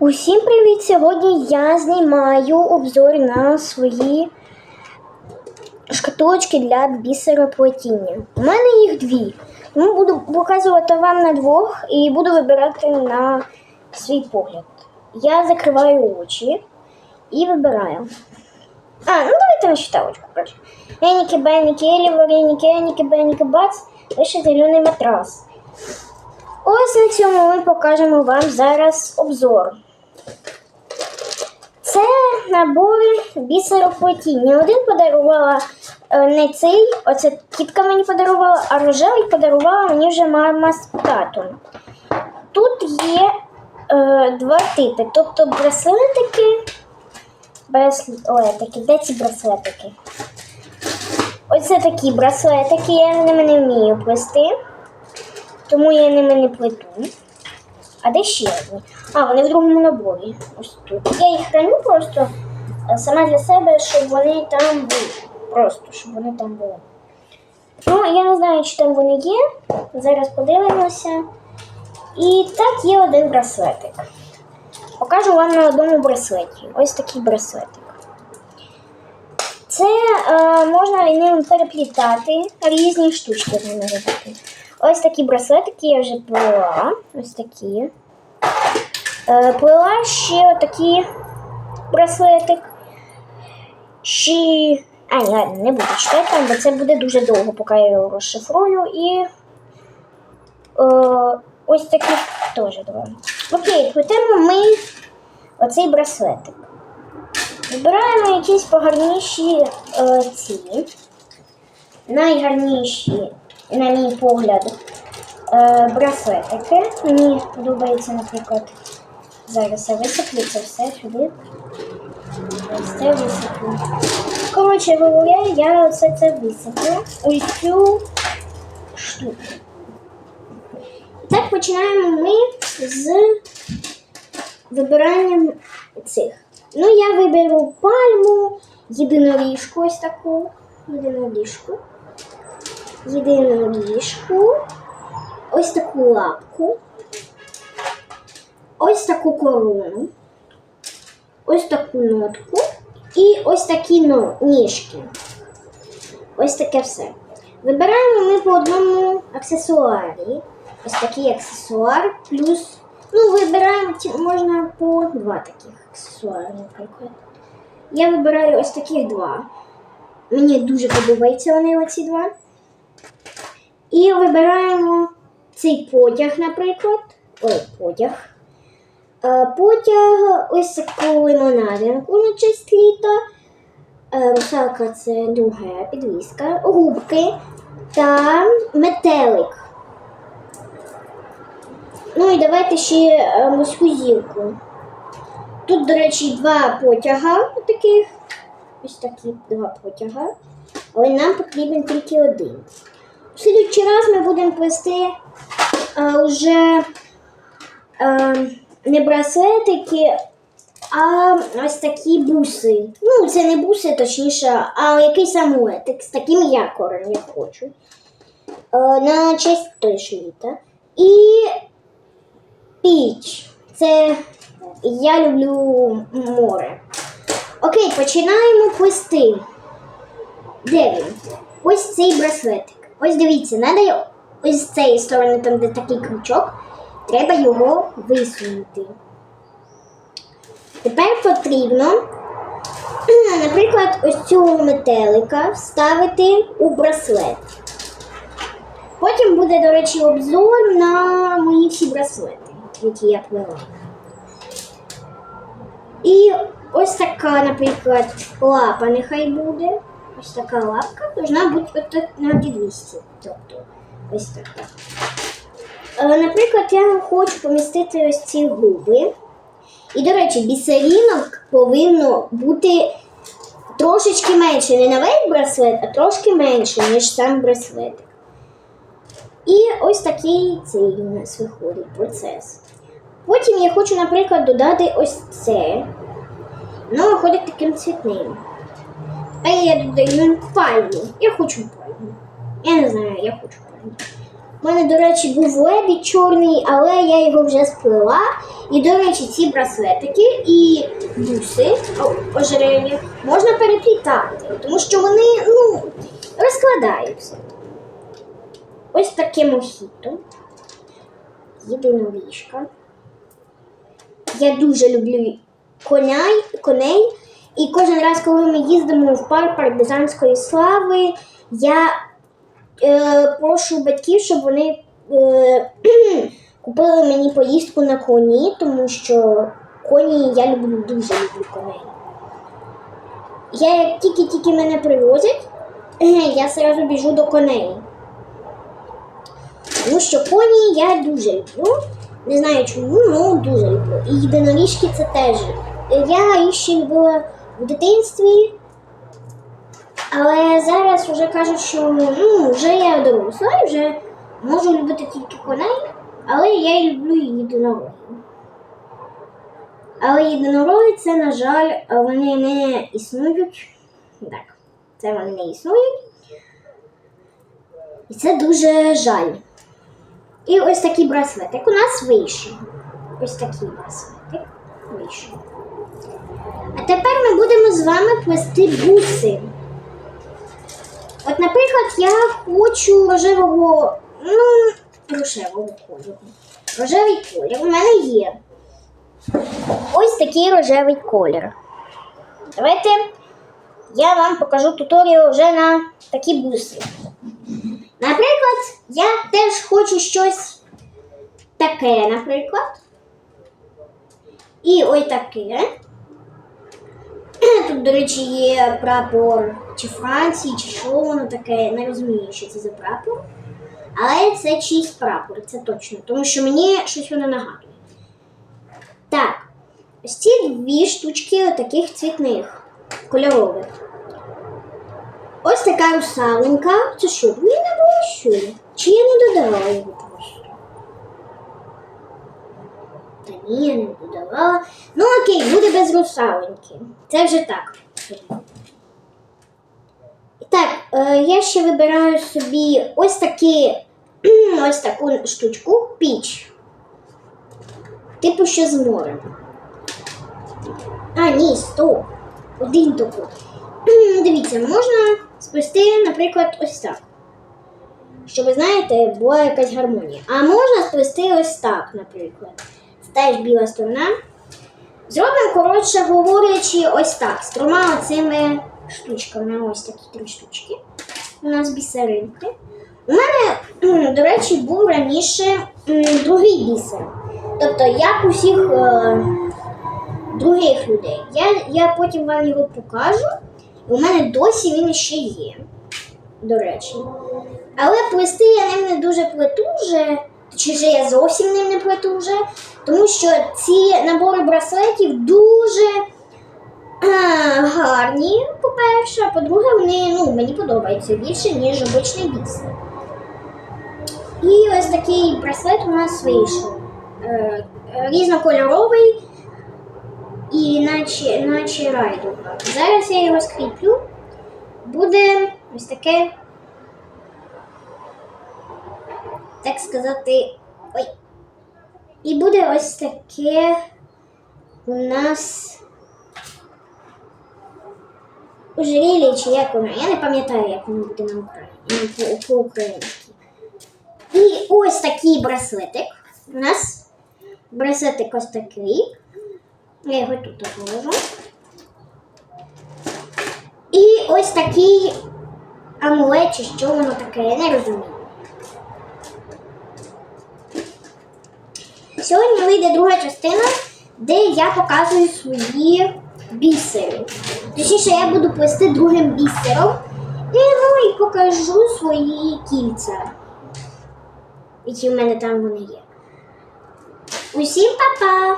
Усім привіт! Сьогодні я знімаю обзор на свої шкатулочки для бісероплетіння. У мене їх дві. Тому буду показувати вам на двох і буду вибирати на свій погляд. Я закриваю очі і вибираю. А, ну давайте на считалочку, короче. Еніки, беніки, елі, вареники, еніки, беніки, бац, лише зелений матрас. Ось на цьому ми покажемо вам зараз обзор. Це набори бісероплетіння. Один подарувала е, не цей, оце тітка мені подарувала, а рожевий подарувала мені вже мама з татом. Тут є е, два типи, тобто браслетики. Браслетики, де ці браслетики? Оце такі браслетики, я ними не вмію плести, тому я ними не плету. А де ще одні? А, вони в другому наборі. Ось тут. Я їх храню просто е, сама для себе, щоб вони там були. Просто, щоб вони там були. Ну, я не знаю, чи там вони є. Зараз подивимося. І так є один браслетик. Покажу вам на одному браслеті. Ось такий браслетик. Це е, можна ним переплітати різні штучки з ними робити. Ось такі браслетики я вже плела. Ось такі. Е, плела ще отакий браслетик. Ще. А, ні, ладно, не буду читати, там, бо це буде дуже довго, поки я його розшифрую. І е, ось такі теж два. Окей, плетемо ми оцей браслетик. Вибираємо якісь погарніші е, ці. Найгарніші, на мій погляд, е, браслетики. Мені подобається, наприклад, зараз я висиплю це все сюди. Ось це висиплю. Коротше говоря, я все це висиплю. Ось цю штуку. Так починаємо ми з вибиранням цих. Ну, я виберу пальму, єдиноріжку, ось таку. Єдиноріжку. Єдиноріжку. Ось таку лапку. Ось таку корону. Ось таку нотку. І ось такі но, ніжки. Ось таке все. Вибираємо ми по одному аксесуарі. Ось такий аксесуар, плюс. Ну, вибираємо можна по два таких аксесуари, наприклад. Я вибираю ось таких два. Мені дуже подобаються вони оці два. І вибираємо цей потяг, наприклад. Ой, потяг. Е, Потяг ось таку лимонадинку на честь літа. Е, Русалка це друга підвіска. Губки та метелик. Ну і давайте ще е, морську зілку. Тут, до речі, два потяга таких. Ось такі два потяга. Але нам потрібен тільки один. В слідчий раз ми будемо плести е, вже е, не браслетики, а ось такі буси. Ну, це не буси, точніше, а якийсь амулетик з таким якорем я хочу. Е, на честь той літа. І піч. Це я люблю море. Окей, починаємо плести. Де він? Ось цей браслетик.Ось дивіться, треба ось з цієї сторони, там де такий крючок, треба його висунути. Тепер потрібно, наприклад, ось цього метелика вставити у браслет. Потім буде, до речі, обзор на мої всі браслети, які я плела. І ось така, наприклад, лапа нехай буде. Ось така лапка должна бути на 200. Тобто ось така. Е, Наприклад, я хочу помістити ось ці губи. І, до речі, бісерінок повинно бути трошечки менше. Не на весь браслет, а трошки менше, ніж сам браслет. І ось такий цей у нас виходить процес. Потім я хочу, наприклад, додати ось це. Воно виходить таким цвітним. А я додаю пальму. Я хочу пальму. Я не знаю, я хочу пальму. У мене, до речі, був лебідь чорний, але я його вже сплела. І, до речі, ці браслетики і буси ожерелья можна переплітати, тому що вони ну, розкладаються. Ось таке мохіто. Єдиноріжка. Я дуже люблю коней, коней. І кожен раз, коли ми їздимо в парк партизанської слави, я е, прошу батьків, щоб вони е, купили мені поїздку на коні, тому що коні я люблю дуже люблю коней. Я як тільки-тільки мене привозять, я одразу біжу до коней. Тому що коні я дуже люблю. Не знаю чому, але дуже люблю. І єдиноріжки це теж. Я їх ще любила в дитинстві. Але зараз вже кажуть, що ну, вже я доросла, і вже можу любити тільки коней, але я й люблю і єдинорогів. Але єдинороги це, на жаль, вони не існують. Так, це вони не існують. І це дуже жаль. І ось такий браслетик у нас вийшов. Ось такий браслетик вийшов. А тепер ми будемо з вами плести буси. От, наприклад, я хочу рожевого, ну, рожевого кольору. Рожевий колір у мене є. Ось такий рожевий колір. Давайте я вам покажу туторіал вже на такі буси. Наприклад, я теж хочу щось таке, наприклад. І ось таке. До речі, є прапор чи Франції, чи що воно таке. Не розумію, що це за прапор. Але це чийсь прапор, це точно. Тому що мені щось воно нагадує. Так, ось ці дві штучки таких цвітних, кольорових. Ось така русаленька. Це що, дві не було що? ли? Чи я не додавала його просто? Та ні, я не додавала. Ну окей, буде без русаленьки. Це вже так. Так, е, я ще вибираю собі ось такі, ось таку штучку, піч. Типу, що з морем. А, ні, стоп. Один таку. Дивіться, можна сплести, наприклад, ось так. Щоб, ви знаєте, була якась гармонія. А можна сплести ось так, наприклад. Теж біла сторона. Зробимо, коротше говорячи, ось так. З трьома оцими штучками. Ось такі три штучки. У нас бісеринки. У мене, до речі, був раніше другий бісер. Тобто, як у всіх е, других людей. Я, я потім вам його покажу. У мене досі він ще є. До речі. Але плести я ним не дуже плету вже. Чи же я зовсім ним не плету вже, тому що ці набори браслетів дуже а, гарні, по-перше, а по-друге, вони ну, мені подобаються більше, ніж обичний бісер. І ось такий браслет у нас вийшов. Е, е, різнокольоровий і наче, наче райдуга. Зараз я його скріплю. Буде ось таке, так сказати, ой. І буде ось таке у нас ожерелье, чи як воно. Я не пам'ятаю, як воно буде на Україні по- по-українськи. І ось такий браслетик. У нас браслетик ось такий. Я його тут положу. І ось такий амулет, чи що воно таке, я не розумію. Сьогодні вийде друга частина, де я показую свої бісери. Точніше, я буду плести другим бісером. І ну і покажу свої кільця, які в мене там вони є. Усім па-па!